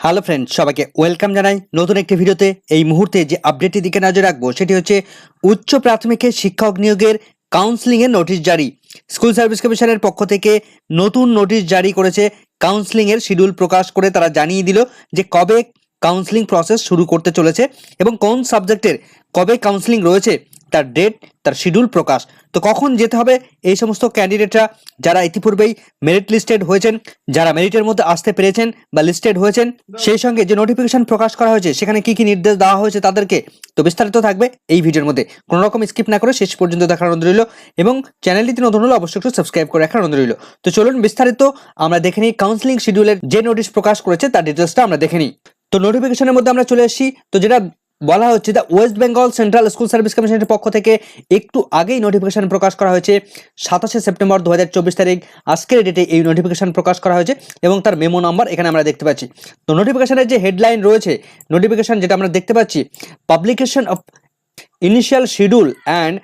Hello friend সবাইকে welcome জানাই নতুন একটি ভিডিওতে। এই মুহূর্তে যে আপডেটটি দিকে নজর রাখব, সেটি হচ্ছে উচ্চ প্রাথমিকের শিক্ষক নিয়োগের কাউন্সিলিংয়ের নোটিশ জারি। স্কুল সার্ভিস কমিশনের পক্ষ থেকে নতুন নোটিশ জারি করেছে কাউন্সিলিংয়ের শিডিউল প্রকাশ করে তারা জানিয়ে দিল যে কবে কাউন্সিলিং প্রসেস শুরু করতে চলেছে এবং কোন সাবজেক্টের কবে কাউন্সিলিং রয়েছে। তার ডেট তার শিডিউল প্রকাশ। তো কখন যেতে হবে? এই সমস্ত ক্যান্ডিডেটরা যারা ইতিপূর্বেই মেরিট লিস্টেড হয়েছেন, যারা মেরিটের মধ্যে আসতে পেরেছেন বা লিস্টেড হয়েছেন, সেই সঙ্গে যে নোটিফিকেশন প্রকাশ করা হয়েছে, সেখানে কি কি নির্দেশ দেওয়া হয়েছে তাদেরকে তো বিস্তারিত থাকবে এই ভিডিওর মধ্যে। কোনো রকম স্কিপ না করে শেষ পর্যন্ত দেখার অনুরোধ রইল এবং চ্যানেলটিতে নতুন হলে, অবশ্যই একটু সাবস্ক্রাইব করে রাখার অনুরোধ রইল। তো চলুন বিস্তারিত, আমরা দেখে নিই কাউন্সিলিং শিডিউলের যে নোটিশ প্রকাশ করেছে, তার ডিটেলসটা আমরা দেখে নিই। তো নোটিফিকেশনের মধ্যে আমরা চলে এসেছি। তো যেটা বলা হচ্ছে the West Bengal central school service কমিশনের পক্ষ থেকে একটু আগেই নোটিফিকেশন প্রকাশ করা হয়েছে। সাতাশে সেপ্টেম্বর দু হাজার চব্বিশ তারিখ আজকের ডেটে এই নোটিফিকেশন প্রকাশ করা হয়েছে এবং তার মেমো নাম্বার এখানে আমরা দেখতে পাচ্ছি। তো নোটিফিকেশনের যে হেডলাইন রয়েছে নোটিফিকেশন যেটা আমরা দেখতে পাচ্ছি publication of initial schedule and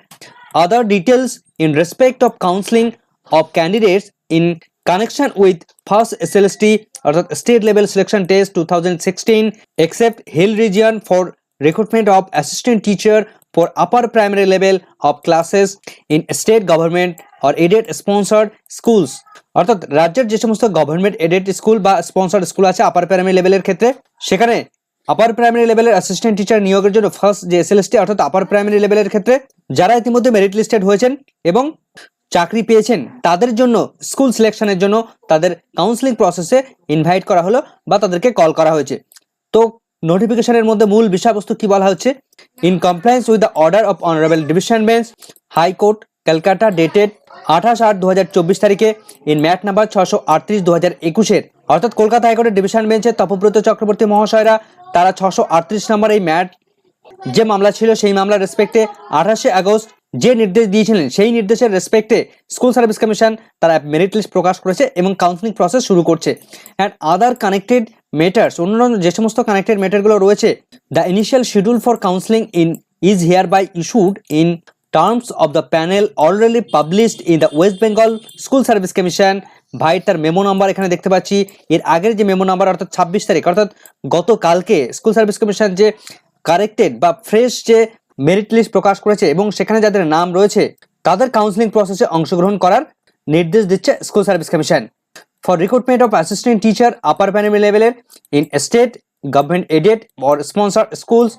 other details in respect of counseling of candidates in connection with first SLST অর্থাৎ state level selection test 2016 except hill region for recruitment of assistant teacher for upper primary level of classes in state government or aided sponsored schools. অর্থাৎ রাজ্যের যে সমস্ত government aided school বা sponsored school আছে upper primary লেভেলের ক্ষেত্রে, সেখানে upper primary লেভেলের অ্যাসিস্ট্যান্ট টিচার নিয়োগের জন্য ফার্স্ট যে এস এসএলএসটি অর্থাৎ আপার প্রাইমারি লেভেলের ক্ষেত্রে, যারা ইতিমধ্যে মেরিট লিস্টেড হয়েছেন এবং চাকরি পেয়েছেন, তাদের জন্য স্কুল সিলেকশনের জন্য তাদের কাউন্সিলিং প্রসেসে ইনভাইট করা হলো বা তাদেরকে কল করা হয়েছে। তো নোটিফিকেশনের মধ্যে মূল বিষয়বস্তু কি বলা হচ্ছে? In compliance with the order of honourable division bench high court Calcutta dated আঠাশ আট দু হাজার চব্বিশ তারিখে ইন ম্যাট নাম্বার ছশো আটত্রিশ দু হাজার একুশের। অর্থাৎ কলকাতা হাইকোর্টের ডিভিশন বেঞ্চের তপব্রত চক্রবর্তী মহাশয়রা, তারা ছশো আটত্রিশ নম্বর এই ম্যাট যে মামলা ছিল সেই মামলার রেসপেক্টে আঠাশে আগস্ট যে নির্দেশ দিয়েছিলেন, সেই নির্দেশের রেসপেক্টে স্কুল সার্ভিস কমিশন তারা মেরিট লিস্ট প্রকাশ করেছে এবং কাউন্সিলিং প্রসেস শুরু করছে। অ্যান্ড আদার কানেক্টেড মেটার্স অন্যান্য যে সমস্ত কানেক্টেড মেটারগুলো রয়েছে the initial schedule for counselling in is hereby issued in terms of the panel already published in the West Bengal school service commission ভাই, তার মেমো নাম্বার এখানে দেখতে পাচ্ছি। এর আগের যে মেমো নাম্বার অর্থাৎ ছাব্বিশ তারিখ, অর্থাৎ গতকালকে স্কুল সার্ভিস কমিশন যে কারেক্টেড বা ফ্রেশ যে মেরিট লিস্ট প্রকাশ করেছে এবং সেখানে যাদের নাম রয়েছে, তাদের কাউন্সিলিং প্রসেসে অংশগ্রহণ করার নির্দেশ দিচ্ছে school service commission for recruitment of assistant teacher upper primary লেভেলের in state government aided or sponsor schools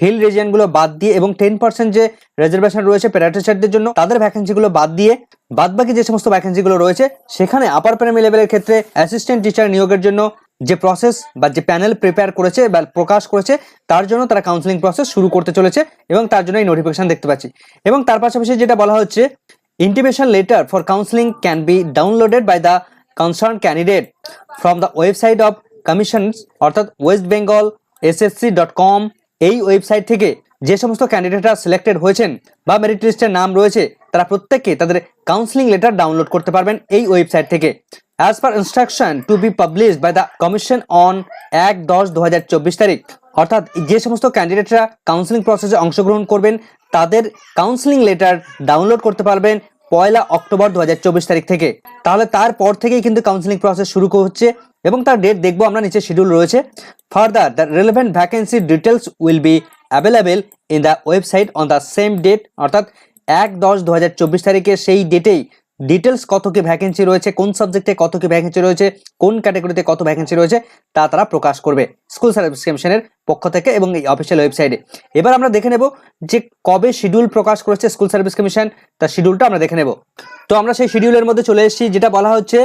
hill রিজিয়নগুলো বাদ দিয়ে এবং টেন পার্সেন্ট যে রিজার্ভেশন রয়েছে প্যারাটিচারদের জন্য, তাদের ভ্যাকেন্সিগুলো বাদ দিয়ে বাদ বাকি যে সমস্ত ভ্যাকেন্সিগুলো রয়েছে, সেখানে আপার প্রাইমারি লেভেলের ক্ষেত্রে অ্যাসিস্ট্যান্ট টিচার নিয়োগের জন্য যে প্রসেস বা যে প্যানেল প্রিপেয়ার করেছে বা প্রকাশ করেছে, তার জন্য তারা কাউন্সিলিং প্রসেস শুরু করতে চলেছে এবং তার জন্য এই নোটিফিকেশন দেখতে পাচ্ছি। এবং তার পাশাপাশি যেটা বলা হচ্ছে intimation letter for counselling can be downloaded by the concern candidate from the website of commission অর্থাৎ West Bengal SSC dot com এই ওয়েবসাইট থেকে যে সমস্ত ক্যান্ডিডেটরা সিলেক্টেড হয়েছেন বা মেরিট লিস্টের নাম রয়েছে, তারা প্রত্যেককে তাদের কাউন্সিলিং লেটার ডাউনলোড করতে পারবেন এই ওয়েবসাইট থেকে। As per instruction to be publish by the commission on এক দশ দু তারিখ, অর্থাৎ যে সমস্ত ক্যান্ডিডেটরা কাউন্সিলিং প্রসেসে অংশগ্রহণ করবেন, তাদের কাউন্সিলিং লেটার ডাউনলোড করতে পারবেন পয়লা অক্টোবর দু হাজার চব্বিশ তারিখ থেকে। তাহলে তারপর থেকেই কিন্তু কাউন্সিলিং প্রসেস শুরু হচ্ছে এবং তার ডেট দেখব আমরা, নিচে শিডিউল রয়েছে। Further the relevant vacancy details will be available in the website on the same date অর্থাৎ এক দশ দু তারিখে সেই ডেটেই ডিটেলস কত কি ভ্যাকেন্সি রয়েছে, কোন সাবজেক্টে কত কি ভ্যাকেন্সি রয়েছে, কোন ক্যাটাগরিতে কত ভ্যাকেন্সি রয়েছে, তা তারা প্রকাশ করবে স্কুল সার্ভিস কমিশনের পক্ষ থেকে এবং এই অফিসিয়াল ওয়েবসাইটে এবার আমরা দেখে নেব যে কবে শিডিউল প্রকাশ করেছে স্কুল সার্ভিস কমিশন তার শিডিউলটা আমরা দেখে নেব। তো আমরা সেই শিডিউলের মধ্যে চলে এসেছি, যেটা বলা হচ্ছে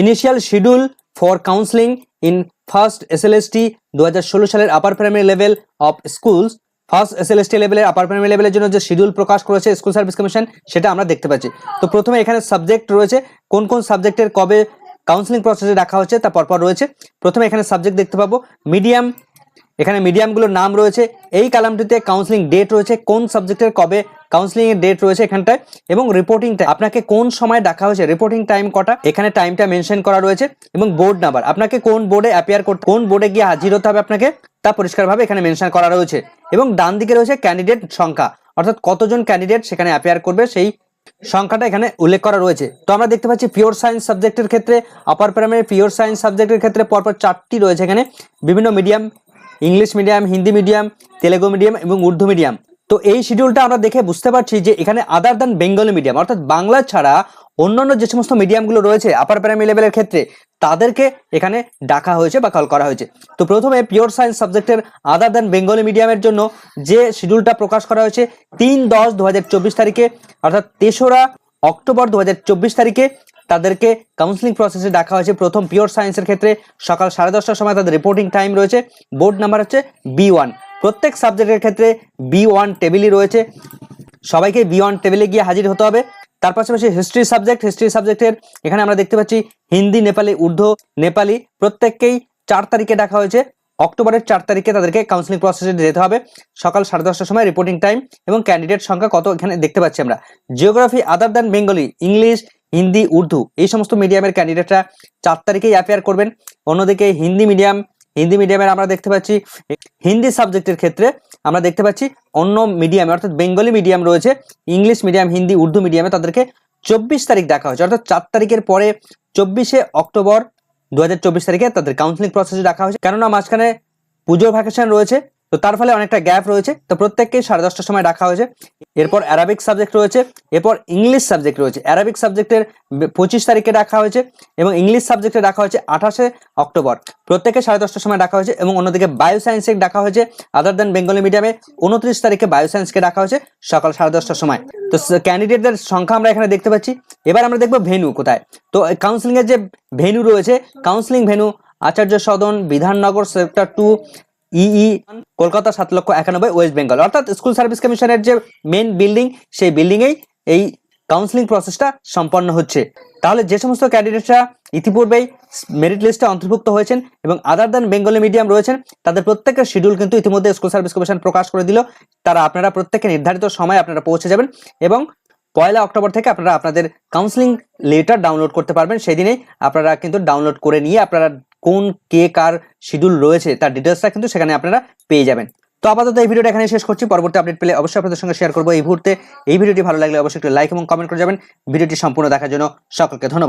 initial schedule for counselling in first SLST দু হাজার ষোলো সালের upper primary level of schools first SLST লেভেলের আপার প্রাইমারি লেভেলের জন্য যে শিডিউল প্রকাশ করেছে স্কুল সার্ভিস কমিশন সেটা আমরা দেখতে পাচ্ছি। তো প্রথমে এখানে সাবজেক্ট রয়েছে, কোন কোন সাবজেক্টের কবে কাউন্সিলিং প্রসেসে রাখা হচ্ছে তা পরপর রয়েছে। প্রথমে এখানে সাবজেক্ট দেখতে পাবো মিডিয়াম এখানে মিডিয়ামগুলোর নাম রয়েছে। এই কালামটিতে কাউন্সিলিং ডেট রয়েছে। কোন সাবজেক্টের কবে কাউন্সিলিং এর ডেট রয়েছে এখানটায় এবং রিপোর্টিং টাইম আপনাকে কোন সময় ডাকা হয়েছে রিপোর্টিং টাইম কটা, এখানে টাইমটা মেনশন করা রয়েছে এবং বোর্ড নাম্বার আপনাকে কোন বোর্ডে অ্যাপিয়ার করতে, কোন বোর্ডে গিয়ে হাজির হতে হবে আপনাকে, তা পরিষ্কারভাবে এখানে মেনশন করা রয়েছে এবং ডান দিকে রয়েছে ক্যান্ডিডেট সংখ্যা, অর্থাৎ কতজন ক্যান্ডিডেট সেখানে অ্যাপিয়ার করবে সেই সংখ্যাটা এখানে উল্লেখ করা রয়েছে। তো আমরা দেখতে পাচ্ছি পিওর সায়েন্স সাবজেক্টের ক্ষেত্রে আপার প্রাইমারি পিওর সায়েন্স সাবজেক্টের ক্ষেত্রে পরপর চারটি রয়েছে এখানে। বিভিন্ন medium English medium, Hindi medium, Telugu medium এবং উর্দু মিডিয়াম। তো এই শিডিউলটা আমরা দেখে বুঝতে পারছি যে এখানে আদার দ্যান বেঙ্গলি মিডিয়াম অর্থাৎ বাংলা ছাড়া অন্যান্য যে সমস্ত মিডিয়ামগুলো রয়েছে আপার প্রাইমারি লেভেলের ক্ষেত্রে, তাদেরকে এখানে ডাকা হয়েছে বা কল করা হয়েছে। তো প্রথমে পিওর সায়েন্স সাবজেক্টের আদার দ্যান বেঙ্গলি মিডিয়ামের জন্য যে শিডিউলটা প্রকাশ করা হয়েছে, তিন দশ দু তারিখে, অর্থাৎ তেসরা অক্টোবর দু হাজার চব্বিশ তারিখে তাদেরকে কাউন্সিলিং প্রসেসে ডাকা হয়েছে। প্রথম পিওর সায়েন্সের ক্ষেত্রে সকাল সাড়ে দশটার সময় তাদের রিপোর্টিং টাইম রয়েছে। বোর্ড নাম্বার হচ্ছে বি ওয়ান প্রত্যেক সাবজেক্টের ক্ষেত্রে বি ওয়ান টেবিলই রয়েছে। সবাইকে বি ওয়ান টেবিলে গিয়ে হাজির হতে হবে। তার পাশাপাশি হিস্ট্রি সাবজেক্ট হিস্ট্রি সাবজেক্টের এখানে আমরা দেখতে পাচ্ছি হিন্দি, নেপালি, উর্দু, নেপালি প্রত্যেককেই চার তারিখে ডাকা হয়েছে। অক্টোবরের চার তারিখে তাদেরকে কাউন্সিলিং প্রসেসে যেতে হবে। সকাল সাড়ে দশটার সময় রিপোর্টিং টাইম এবং ক্যান্ডিডেট সংখ্যা কত এখানে দেখতে পাচ্ছি আমরা। Geography other than Bengali English Hindi, Urdu এই সমস্ত মিডিয়ামের ক্যান্ডিডেটরা চার তারিখেই অ্যাপিয়ার করবেন। অন্যদিকে হিন্দি মিডিয়াম হিন্দি মিডিয়ামের আমরা দেখতে পাচ্ছি, হিন্দি সাবজেক্টের ক্ষেত্রে আমরা দেখতে পাচ্ছি অন্য মিডিয়ামে অর্থাৎ বেঙ্গলি মিডিয়াম রয়েছে ইংলিশ মিডিয়াম হিন্দি, উর্দু মিডিয়ামে তাদেরকে চব্বিশ তারিখ দেখা হয়েছে। অর্থাৎ চার তারিখের পরে চব্বিশে অক্টোবর দু হাজার চব্বিশ তারিখে তাদের কাউন্সিলিং প্রসেসে রাখা হয়েছে। কেননা মাঝখানে পুজোর ভ্যাকেশন রয়েছে তো তার ফলে অনেকটা গ্যাপ রয়েছে। তো প্রত্যেককে সাড়ে দশটার সময় রাখা হয়েছে। এরপর অ্যারাবিক সাবজেক্ট রয়েছে, এরপর ইংলিশ সাবজেক্ট রয়েছে। অ্যারাবিক সাবজেক্টের পঁচিশ তারিখে রাখা হয়েছে এবং ইংলিশ সাবজেক্টে রাখা হয়েছে আঠাশে অক্টোবর। প্রত্যেকে সাড়ে দশটার সময় রাখা হয়েছে এবং অন্যদিকে বায়ো সায়েন্সে ডাকা হয়েছে আদার দেন বেঙ্গলি মিডিয়ামে উনত্রিশ তারিখে বায়ো সায়েন্সকে রাখা হয়েছে সকাল সাড়ে দশটার সময়। তো ক্যান্ডিডেটদের সংখ্যা আমরা এখানে দেখতে পাচ্ছি। এবার আমরা দেখব ভেনু কোথায়। তো কাউন্সিলিং এর যে ভেনু রয়েছে counselling venue, Acharya Sadan, Bidhannagar sector two E E Kolkata সাত লক্ষ একানব্বই ওয়েস্ট বেঙ্গল অর্থাৎ স্কুল সার্ভিস কমিশনের যে মেন বিল্ডিং সেই বিল্ডিংয়েই এই কাউন্সিলিং প্রসেসটা সম্পন্ন হচ্ছে। তাহলে যে সমস্ত ক্যান্ডিডেটরা ইতিপূর্বেই মেরিট লিস্টে অন্তর্ভুক্ত হয়েছেন এবং আদার দ্যান বেঙ্গলি মিডিয়াম রয়েছেন, তাদের প্রত্যেকের শিডিউল কিন্তু ইতিমধ্যে স্কুল সার্ভিস কমিশন প্রকাশ করে দিল। তারা আপনারা প্রত্যেকে নির্ধারিত সময় আপনারা পৌঁছে যাবেন এবং পয়লা অক্টোবর থেকে আপনারা আপনাদের কাউন্সিলিং লেটার ডাউনলোড করতে পারবেন। সেই দিনেই আপনারা কিন্তু ডাউনলোড করে নিয়ে আপনারা কোন কে কার শিডিউল রয়েছে, তার ডিটেলসটা কিন্তু সেখানে আপনারা পেয়ে যাবেন। তো আপাতত এই ভিডিওটা এখানে শেষ করছি। পরবর্তী আপডেট পেলে অবশ্যই আপনাদের সঙ্গে শেয়ার করব। এই মুহূর্তে এই ভিডিওটি ভালো লাগলে অবশ্যই একটু লাইক এবং কমেন্ট করে যাবেন। ভিডিওটি সম্পূর্ণ দেখার জন্য সকলকে ধন্যবাদ।